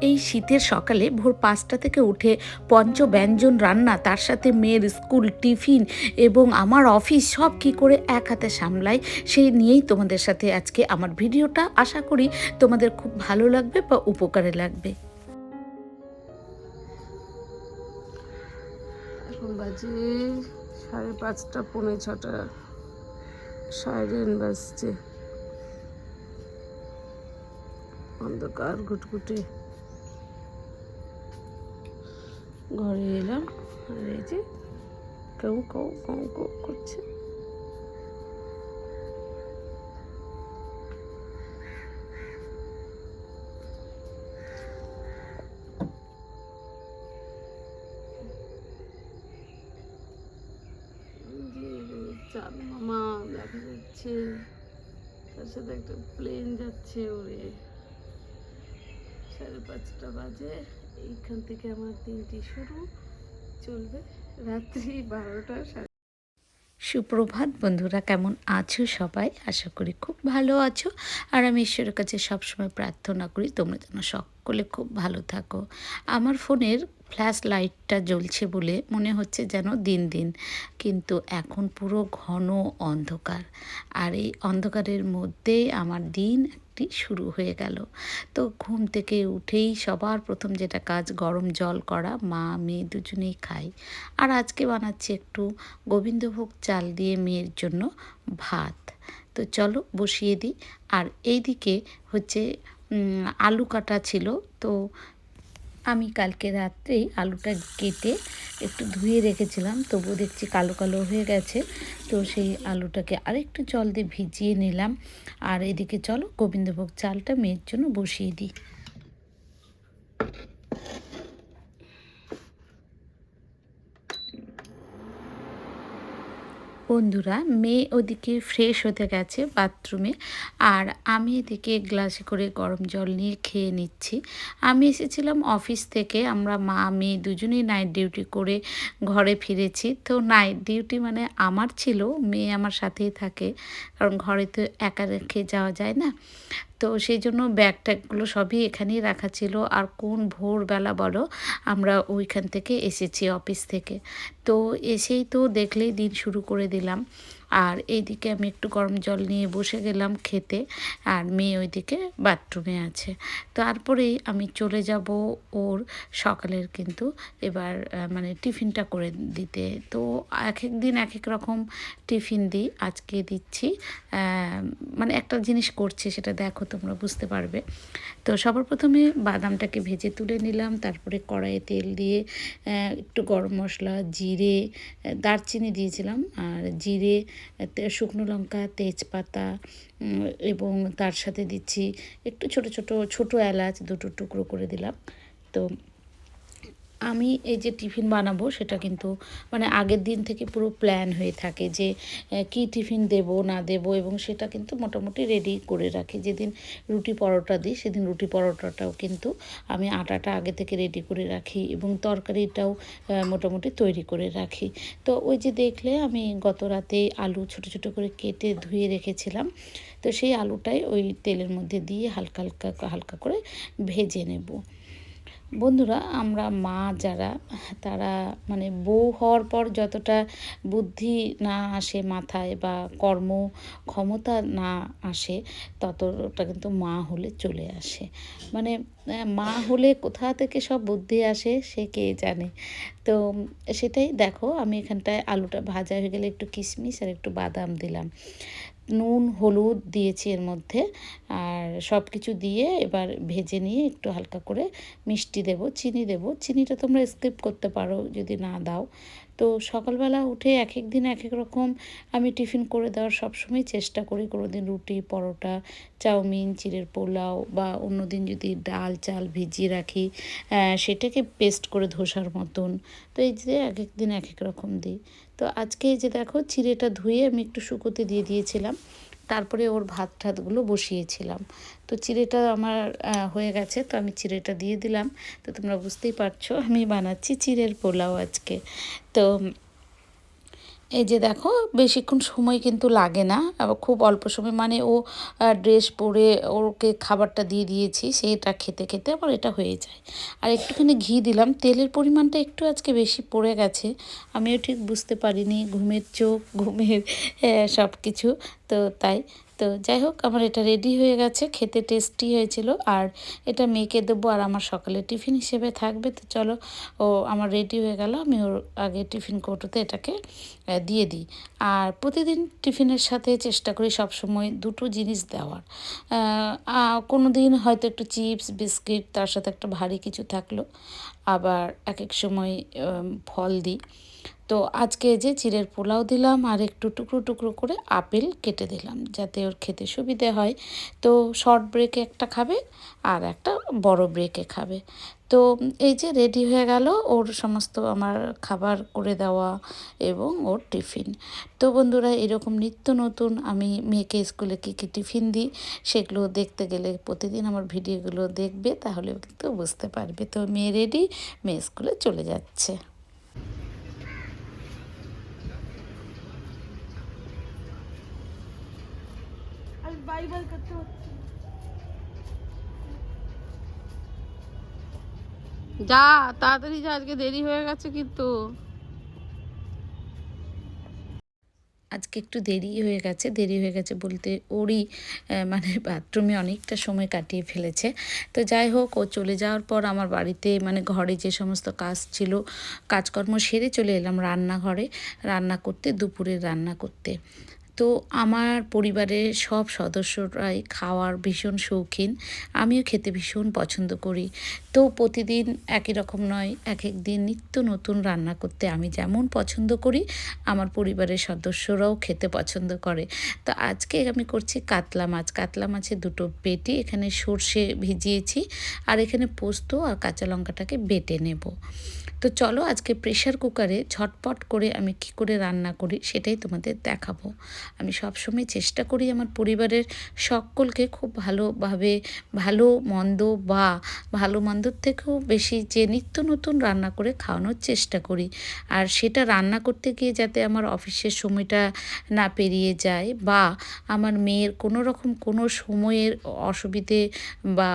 এই শীতের সকালে ভোর পাঁচটা থেকে উঠে পঞ্চ ব্যঞ্জন রান্না, তার সাথে মেয়ের স্কুল টিফিন এবং আমার অফিস সব কি করে এক হাতে সামলাই, সেই নিয়েই তোমাদের সাথে আজকে আমার ভিডিওটা। আশা করি তোমাদের খুব ভালো লাগবে বা উপকারে লাগবে। এখন বাজে সাড়ে পাঁচটা, পৌনে ছটা। সাইরেন বাজছে। অন্ধকার ঘুটঘুটে। ঘরে এলাম। আর এই যে কেউ কৌ কৌ কৌ করছে। চাঁদ মামা দেখা যাচ্ছে। তার সাথে একটা প্লেন যাচ্ছে ওরে। সাড়ে পাঁচটা বাজে। এইখান থেকে আমার দিনটি শুরু। চলবে রাত্রি বারোটা সাড়ে সুপ্রভাত বন্ধুরা, কেমন আছো সবাই? আশা করি খুব ভালো আছো। আর আমি ঈশ্বরের কাছে সবসময় প্রার্থনা করি, তোমরা যেন সকলে খুব ভালো থাকো। আমার ফোনের ফ্ল্যাশ লাইটটা জ্বলছে বলে মনে হচ্ছে যেন দিন দিন, কিন্তু এখন পুরো ঘন অন্ধকার। আর এই অন্ধকারের মধ্যেই আমার দিন একটি শুরু হয়ে গেল। তো ঘুম থেকে উঠেই সবার প্রথম যেটা কাজ, গরম জল করা, মা, মেয়ে দুজনেই খাই। আর আজকে বানাচ্ছি একটু গোবিন্দভোগ চাল দিয়ে মেয়ের জন্য ভাত। তো চলো বসিয়ে দিই। আর এইদিকে হচ্ছে আলু কাটা ছিল। তো আমি কালকে রাত্রেই আলুটা কেটে একটু ধুয়ে রেখেছিলাম তবু দেখছি কালো কালো হয়ে গেছে। তো সেই আলুটাকে আরেকটু জল দিয়ে ভিজিয়ে নিলাম। আর এদিকে চলো গোবিন্দভোগ চালটা মেয়ের জন্য বসিয়ে দিই। বন্ধুরা, মেয়ে ওদিকে ফ্রেশ হতে গেছে বাথরুমে আর আমি এদিকে গ্লাসে করে গরম জল নিয়ে খেয়ে নিচ্ছি। আমি এসেছিলাম অফিস থেকে, আমরা মা, মেয়ে দুজনেই নাইট ডিউটি করে ঘরে ফিরেছি। তো নাইট ডিউটি মানে আমার ছিল, মেয়ে আমার সাথেই থাকে। কারণ ঘরে তো একা রেখে যাওয়া যায় না। তো সেই জন্য ব্যাগ ট্যাগগুলো সবই এখানেই রাখা ছিল। আর কোন ভোরবেলা বলো, আমরা ওইখান থেকে এসেছি অফিস থেকে। তো এসেই তো দেখলেই দিন শুরু করে দিলাম। আর এইদিকে আমি একটু গরম জল নিয়ে বসে গেলাম খেতে, আর মেয়ে ওইদিকে বাথরুমে আছে। তারপরেই আমি চলে যাব ওর সকালের কিন্তু এবার মানে টিফিনটা করে দিতে। তো এক এক দিন এক এক রকম টিফিন দিই, আজকে দিচ্ছি মানে একটা জিনিস করছে সেটা দেখো তোমরা বুঝতে পারবে। তো সবার প্রথমে বাদামটাকে ভেজে তুলে নিলাম, তারপরে কড়াইয়ে তেল দিয়ে একটু গরম মশলা, জিরে দারচিনি দিয়েছিলাম, আর জিরে শুকনো লঙ্কা, তেজপাতা এবং তার সাথে দিচ্ছি একটু ছোট ছোট ছোট এলাচ দুটো টুকরো করে দিলাম। তো আমি এই যে টিফিন বানাবো, সেটা কিন্তু মানে আগের দিন থেকে পুরো প্ল্যান হয়ে থাকে যে কি টিফিন দেব, না দেব এবং সেটা কিন্তু মোটামুটি রেডি করে রাখি। যেদিন রুটি পরোটা দিই, সেদিন রুটি পরোটাটাও কিন্তু আমি আটাটা আগে থেকে রেডি করে রাখি এবং তরকারিটাও মোটামুটি তৈরি করে রাখি। তো ওই যে দেখলে আমি গত রাতে আলু ছোট ছোট করে কেটে ধুয়ে রেখেছিলাম। তো সেই আলুটাই ওই তেলের মধ্যে দিয়ে হালকা হালকা হালকা করে ভেজে নেব। বন্ধুরা, আমরা মা যারা, তারা মানে বউ হওয়ার পর যতটা বুদ্ধি না আসে মাথায় বা কর্ম ক্ষমতা না আসে, ততটা কিন্তু মা হলে চলে আসে। মানে মা হলে কোথা থেকে সব বুদ্ধি আসে সে কে জানে। তো সেটাই দেখো, আমি এখানটায় আলুটা ভাজা হয়ে গেলে একটু কিশমিশ আর একটু বাদাম দিলাম। নুন, হলুদ দিয়েছি এর মধ্যে। আর সব কিছু দিয়ে এবার ভেজে নিয়ে একটু হালকা করে মিষ্টি দেব, চিনি দেব। চিনিটা তোমরা স্কিপ করতে পারো যদি না দাও। তো সকালবেলা উঠে এক এক দিন এক এক রকম আমি টিফিন করে দেওয়ার সবসময় চেষ্টা করি। কোনো দিন রুটি, পরোটা, চাউমিন, চিড়ের পোলাও বা অন্য দিন যদি ডাল, চাল ভিজিয়ে রাখি সেটাকে পেস্ট করে ধোসার মতন। তো এই যে এক এক দিন এক এক রকম দিই। তো আজকে যে দেখো, চিড়েটা ধুয়ে আমি একটু শুকোতে দিয়ে দিয়েছিলাম। তারপরে ওর ভাত ঠাতগুলো বসিয়েছিলাম। তো চিড়েটা আমার হয়ে গেছে, তো আমি চিড়েটা দিয়ে দিলাম। তো তোমরা বুঝতেই পারছ, আমি বানাচ্ছি চিড়ের পোলাও আজকে। তো এই যে দেখো, বেশিক্ষণ সময় কিন্তু লাগে না। খুব অল্প সময় মানে ও ড্রেস পরে ওকে খাবারটা দিয়ে দিয়েছি, সেটা খেতে খেতে আবার এটা হয়ে যায়। আর একটুখানি ঘি দিলাম, তেলের পরিমাণটা একটু আজকে বেশি পড়ে গেছে। আমিও ঠিক বুঝতে পারিনি, ঘুমের চোখ, ঘুমের সব কিছু তো তাই। তো যাই হোক, আমার এটা রেডি হয়ে গেছে, খেতে টেস্টি হয়েছিল। আর এটা মেয়েকে দেবো আর আমার সকালে টিফিন হিসেবে থাকবে। তো চলো, ও আমার রেডি হয়ে গেল, আমি ওর আগে টিফিন কৌটোতে এটাকে দিয়ে দিই। আর প্রতিদিন টিফিনের সাথে চেষ্টা করি সব সময় দুটো জিনিস দেওয়ার। কোনো দিন হয়তো একটু চিপস, বিস্কিট, তার সাথে একটা ভারী কিছু থাকল। আবার এক এক সময় ফল দিই। তো আজকে যে চিড়ের পোলাও দিলাম আর একটু টুকরো টুকরো করে আপেল কেটে দিলাম, যাতে ওর খেতে সুবিধে হয়। তো শর্ট ব্রেকে একটা খাবে আর একটা বড় ব্রেকে খাবে। তো এই যে রেডি হয়ে গেল ওর সমস্ত আমার খাবার করে দেওয়া এবং ওর টিফিন তো বন্ধুরা, এরকম নিত্য নতুন আমি মেয়েকে স্কুলে কী কী টিফিন দিই সেগুলো দেখতে গেলে প্রতিদিন আমার ভিডিওগুলো দেখবে তাহলে কিন্তু বুঝতে পারবে। তো মেয়ে রেডি মেয়ে স্কুলে চলে যাচ্ছে। বাই করতে হচ্ছে। যা তাড়াতাড়ি যা আজকে দেরি হয়ে গেছে কিন্তু। আজকে একটু দেরি হয়ে গেছে দেরি হয়ে গেছে বলতে ওরই মানে বাথরুমে অনেকটা সময় কাটিয়ে ফেলেছে। তো যাই হোক ও চলে যাওয়ার পর আমার বাড়িতে মানে ঘরে যে সমস্ত কাজ ছিল কাজকর্ম সেরে চলে এলাম রান্নাঘরে রান্না করতে দুপুরের রান্না করতে। তো আমার পরিবারের সব সদস্যরাই খাওয়ার ভীষণ শৌখিন। আমিও খেতে ভীষণ পছন্দ করি। তো প্রতিদিন একই রকম নয় এক এক দিন নিত্য নতুন রান্না করতে আমি যেমন পছন্দ করি, আমার পরিবারের সদস্যরাও খেতে পছন্দ করে। তো আজকে আমি করছি কাতলা মাছ। কাতলা মাছের দুটো পেটি এখানে সর্ষে ভিজিয়েছি আর এখানে পোস্ত আর কাঁচা লঙ্কাটাকে বেটে নেব। তো চলো আজকে প্রেশার কুকারে ঝটপট করে আমি কি করে রান্না করি সেটাই তোমাদের দেখাবো। আমি সবসময় চেষ্টা করি আমার পরিবারের সকলকে খুব ভালোভাবে ভালো মন্দ বা ভালো মন্দর থেকেও বেশি যে নিত্য নতুন রান্না করে খাওয়ানোর চেষ্টা করি। আর সেটা রান্না করতে গিয়ে যাতে আমার অফিসের সময়টা না পেরিয়ে যায় বা আমার মেয়ের কোনো রকম কোনো সময়ের অসুবিধে বা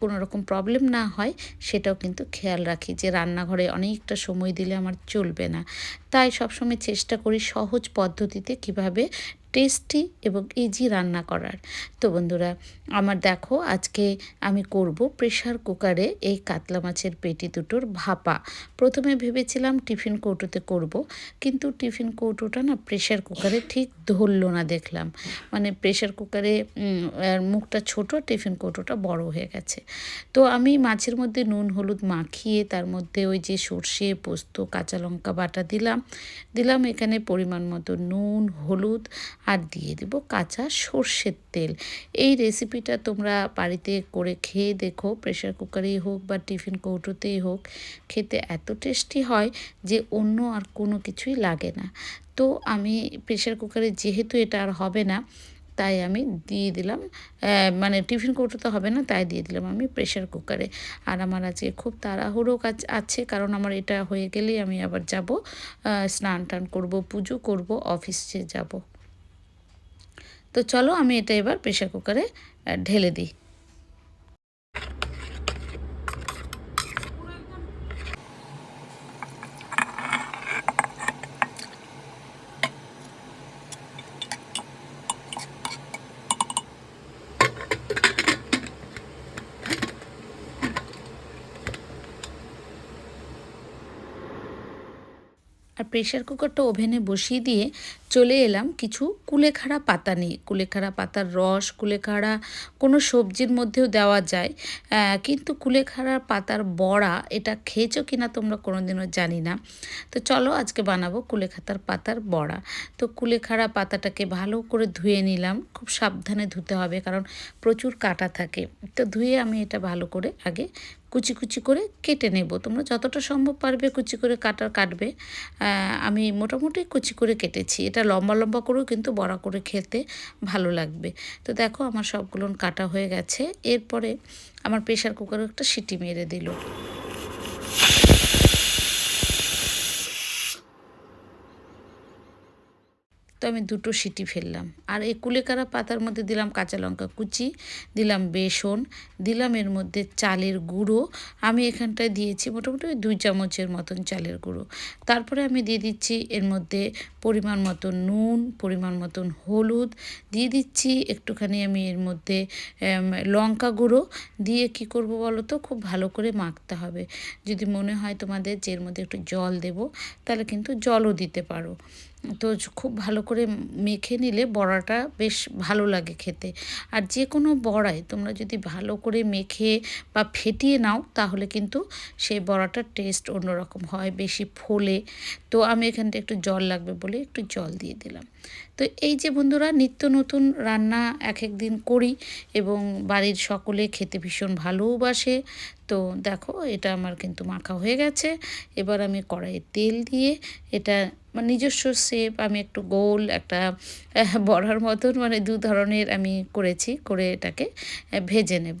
কোনো রকম প্রবলেম না হয়, সেটাও কিন্তু খেয়াল রাখি যে রান্নাঘরে অনেকটা সময় দিলে আমার চলবে না। তাই সবসময় চেষ্টা করি সহজ পদ্ধতিতে কীভাবে টেস্টি এবং ইজি রান্না করার। তো বন্ধুরা, আমার দেখো আজকে আমি করব প্রেশার কুকারে এই কাতলা মাছের পেটি দুটোর ভাপা। প্রথমে ভেবেছিলাম টিফিন কৌটোতে করব, কিন্তু টিফিন কৌটোটা না প্রেশার কুকারে ঠিক ধরলো না দেখলাম। মানে প্রেশার কুকারে মুখটা ছোট, টিফিন কৌটোটা বড় হয়ে গেছে। তো আমি মাছের মধ্যে নুন, হলুদ মাখিয়ে তার মধ্যে ওই যে সর্ষে, পোস্ত, কাঁচা লঙ্কা বাটা দিলাম। দিলাম এখানে পরিমাণ মতো নুন, হলুদ আর দিয়ে দেব কাঁচা সর্ষের তেল। এই রেসিপিটা তোমরা বাড়িতে করে খেয়ে দেখো প্রেশার কুকারেই হোক বা টিফিন কৌটোতেই হোক, খেতে এত টেস্টি হয় যে অন্য আর কোনো কিছুই লাগে না। তো আমি প্রেশার কুকারে যেহেতু এটা আর হবে না, তাই আমি দিয়ে দিলাম মানে টিফিন কৌটো তো হবে না, তাই দিয়ে দিলাম আমি প্রেশার কুকারে আর আমার আজকে খুব তাড়াহুড়ো কাজ আছে, কারণ আমার এটা হয়ে গেলেই আমি আবার যাব স্নান টান করব, পুজো করব, অফিসে যাব। তো চলো আমি এটা এবার প্রেশার কুকারে ঢেলে দিই। আর প্রেশার কুকারটা ওভেনে বসিয়ে দিয়ে চলে এলাম কিছু কুলেখাড়া পাতা নিয়ে। কুলেখাড়া পাতার রস, কুলেখাড়া কোনো সবজির মধ্যেও দেওয়া যায় কিন্তু কুলেখাড়া পাতার বড়া এটা খেয়েছো কি না তোমরা কোনোদিনও জানি না। তো চলো আজকে বানাবো কুলেখাতার পাতার বড়া। তো কুলেখাড়া পাতাটাকে ভালো করে ধুয়ে নিলাম, খুব সাবধানে ধুতে হবে কারণ প্রচুর কাটা থাকে। তো ধুয়ে আমি এটা ভালো করে আগে কুচি কুচি করে কেটে নেব। তোমরা যতটা সম্ভব পারবে কুচি করে কাটার কাটবে। আমি মোটামুটি কুচি করে কেটেছি। এটা লম্বা লম্বা করেও কিন্তু বড়া করে খেতে ভালো লাগবে। তো দেখো আমার সবগুলো কাটা হয়ে গেছে। এরপরে আমার প্রেশার কুকারে একটা সিটি মেরে দিল। তো আমি দুটো সিটি ফেললাম। আর এই কুলেকারা পাতার মধ্যে দিলাম কাঁচা লঙ্কা কুচি, দিলাম বেসন, দিলাম এর মধ্যে চালের গুঁড়ো। আমি এখানটায় দিয়েছি মোটামুটি দুই চামচের মতন চালের গুঁড়ো। তারপরে আমি দিয়ে দিচ্ছি এর মধ্যে পরিমাণ মতন নুন, পরিমাণ মতন হলুদ। দিয়ে দিচ্ছি একটুখানি আমি এর মধ্যে লঙ্কা গুঁড়ো। দিয়ে কি করব বলো তো? খুব ভালো করে মাখতে হবে। যদি মনে হয় তোমাদের যে এর মধ্যে একটু জল দেব, তাহলে কিন্তু জলও দিতে পারো। তো খুব ভালো করে মেখে নিলে বড়াটা বেশ ভালো লাগে খেতে। আর যে কোনো বড়ায় তোমরা যদি ভালো করে মেখে বা ফেটিয়ে নাও, তাহলে কিন্তু সেই বড়াটার টেস্ট অন্যরকম হয়, বেশি ফোলে। তো আমি এখানটা একটু জল লাগবে বলে একটু জল দিয়ে দিলাম। তো এই যে বন্ধুরা, নিত্য নতুন রান্না এক এক দিন করি এবং বাড়ির সকলে খেতে ভীষণ ভালোবাসে। তো দেখো, এটা আমার কিন্তু মাখা হয়ে গেছে। এবার আমি কড়াইয়ে তেল দিয়ে এটা আমার নিজস্ব শেপ আমি একটু গোল, একটা বড়ার মতন মানে দু ধরনের আমি করেছি, করে এটাকে ভেজে নেব।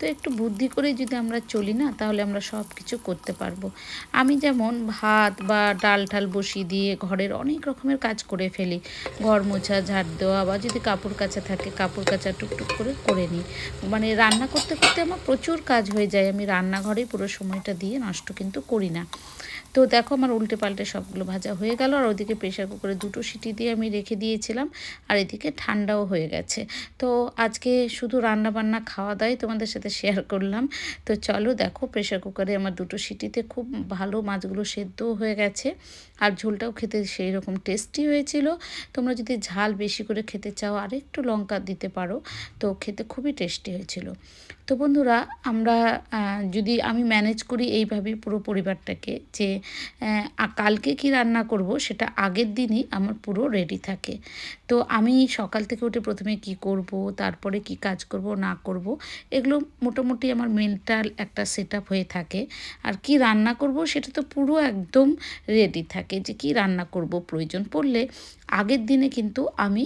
তো একটু বুদ্ধি করে যদি আমরা চলি না, তাহলে আমরা সব কিছু করতে পারব। আমি যেমন ভাত বা ডাল ঠাল বসিয়ে দিয়ে ঘরের অনেক রকমের কাজ করে ফেলি। ঘর মোছা, ঝাড় দেওয়া বা যদি কাপড় কাচা থাকে, কাপড় কাচা টুকটুক করে করে নিই। মানে রান্না করতে করতে আমার প্রচুর কাজ হয়ে যায়। আমি রান্নাঘরেই পুরো সময়টা দিয়ে নষ্ট কিন্তু করি না। তো দেখো আমার উল্টে পাল্টে সবগুলো ভাজা হয়ে গেল, আর ওদিকে প্রেশার কুকারে দুটো সিটি দিয়ে আমি রেখে দিয়েছিলাম, আর এদিকে ঠান্ডাও হয়ে গেছে। তো আজকে শুধু রান্না বান্না খাওয়া দাওয়াই তোমাদের সাথে শেয়ার করলাম। তো চলো দেখো প্রেশার কুকারে আমার দুটো সিটিতে খুব ভালো মাছগুলো সেদ্ধও হয়ে গেছে। আর ঝোলটাও খেতে সেই রকম টেস্টি হয়েছিল। তোমরা যদি ঝাল বেশি করে খেতে চাও আর একটু লঙ্কা দিতে পারো। তো খেতে খুবই টেস্টি হয়েছিল। তো বন্ধুরা, আমরা যদি আমি ম্যানেজ করি এইভাবেই পুরো পরিবারটাকে যে কালকে কি রান্না করব সেটা আগের দিনই আমার পুরো রেডি থাকে। তো আমি সকাল থেকে উঠে প্রথমে কি করব, তারপরে কি কাজ করব, না করব, এগুলো মোটামুটি আমার মেন্টাল একটা সেট হয়ে থাকে। আর কি রান্না করব সেটা তো পুরো একদম রেডি থাকে যে, কি রান্না করব, প্রয়োজন পড়লে আগের দিনে কিন্তু আমি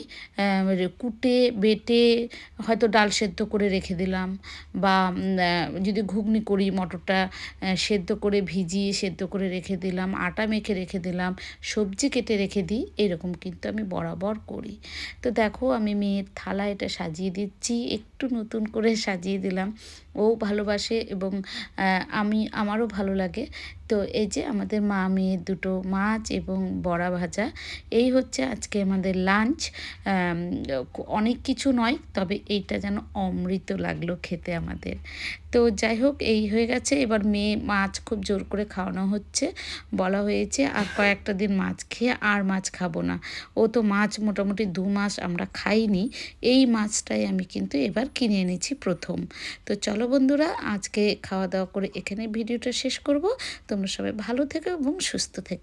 কুটে, বেটে হয়তো ডাল সেদ্ধ করে রেখে দিলাম বা যদি ঘুগনি করি, মটরটা সেদ্ধ করে ভিজিয়ে সেদ্ধ করে রেখে দিলাম, আটা মেখে রেখে দিলাম, সবজি কেটে রেখে দিই, এরকম কিন্তু আমি বরাবর করি। তো দেখো, আমি মেয়ের থালা এটা সাজিয়ে দিচ্ছি, একটু নতুন করে সাজিয়ে দিলাম। ও ভালোবাসে এবং আমি, আমারও ভালো লাগে। তো এই যে আমাদের মা মেয়ের দুটো মাছ এবং বড়া ভাজা, এই হচ্ছে আজকে আমাদের লাঞ্চ অনেক কিছু নয়, তবে এইটা যেন অমৃত লাগল খেতে আমাদের। তো যাই হোক, এই হয়ে গেছে। এবার মেয়ে মাছ খুব জোর করে খাওয়ানো হচ্ছে। বলা হয়েছে, আর কয়েকটা দিন মাছ খেয়ে আর মাছ খাব না। ও তো মাছ মোটামুটি দু মাস আমরা খাইনি। এই মাছটাই আমি কিন্তু এবার কিনে এনেছি প্রথম। তো চলো বন্ধুরা, আজকে খাওয়া দাওয়া করে এখানে ভিডিওটা শেষ করব। তোমরা সবাই ভালো থেকো এবং সুস্থ থেকো।